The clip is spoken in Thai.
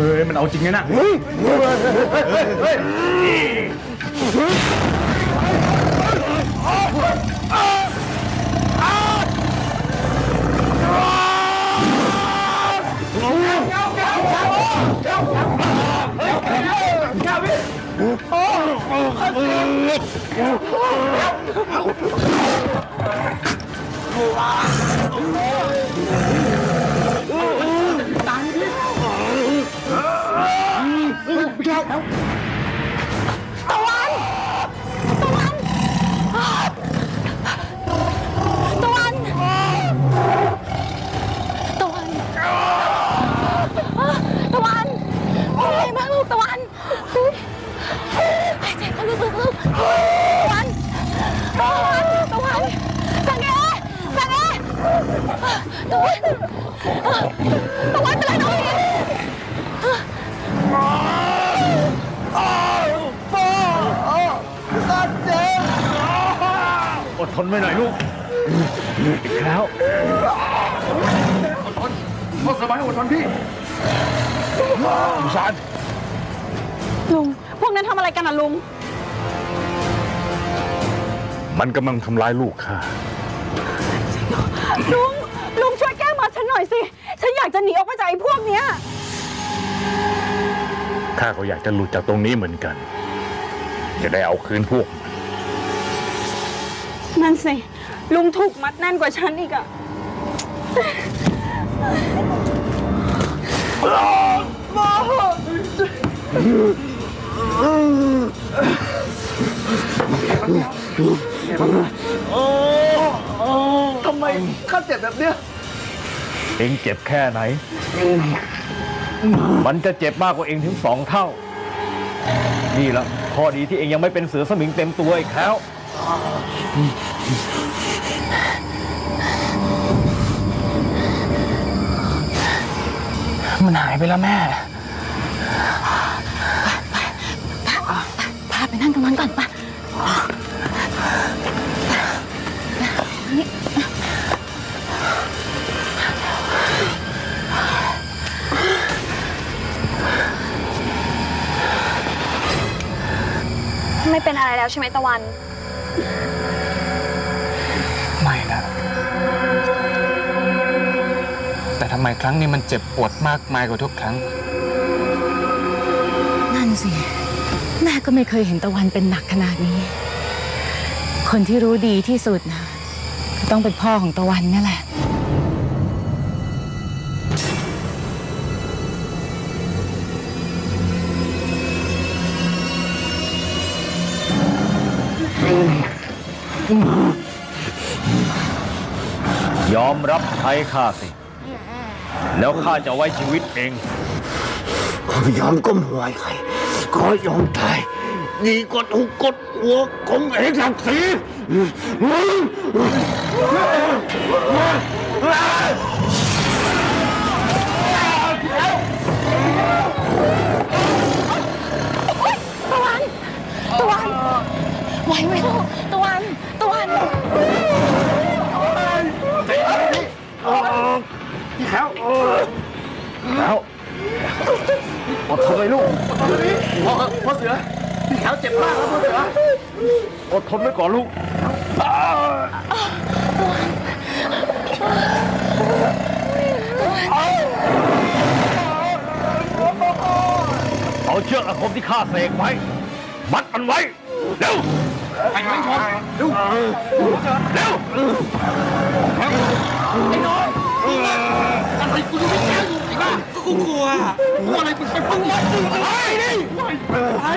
ฮ้ยมันเอาจริงนะน่ะ ตะวันตะวันเป็นไรน้องเอ๋อดทนไว้หน่อยลูกอีกแล้วอดทนพ่อสบายอดทนพี่สงสารลุง พวกนั้นทำอะไรกันอะลุง มันกำลังทำร้ายลูกข้าลุง อยสิ ฉันอยากจะหนีออกไปจากไอ้พวกเนี้ย ข้าก็อยากจะหลุดจากตรงนี้เหมือนกัน จะได้เอาคืนพวกมันนั่นสิ ลุงถูกมัดแน่นกว่าฉันอีกอะทำไมข้าเจ็บแบบเนี้ย เองเจ็บแค่ไหน มันจะเจ็บมากกว่าเองถึงสองเท่า นี่ละข้อดีที่เองยังไม่เป็นเสือสมิงเต็มตัวอีกแล้วมันหายไปแล้วแม่พาไปนั่งตรงนั้นก่อนป ไม่เป็นอะไรแล้วใช่ไหมตะวัน ไม่นะ แต่ทำไมครั้งนี้มันเจ็บปวดมากมายกว่าทุกครั้ง นั่นสิ แม่ก็ไม่เคยเห็นตะวันเป็นหนักขนาดนี้ คนที่รู้ดีที่สุดนะ ก็ต้องเป็นพ่อของตะวันนี่แหละ ยอมรับใช้ข้าสิ แล้วข้าจะไว้ชีวิตเอง ยอมก้มหัวให้ใครก็ยอมตายดีกว่าถูกกดหัวของเอกศักดิ์ศรี อดทนเลยลูกพ่อพ่อเสือพี่แขวเจ็บมากแล้วพ่อเสืออดทนไว้ก่อนลูกเอาเชือกอาคมที่ข้าเสกไว้ มัดมันไว้ เร็วไปไม่ชนเร็วเร็วไอ้น้อยอะไรกูยังไม่แก้อยู่ไอ้บ้าก็กูกลัวกลัวอะไรมึงไปพึ่งมันไปดิไปไป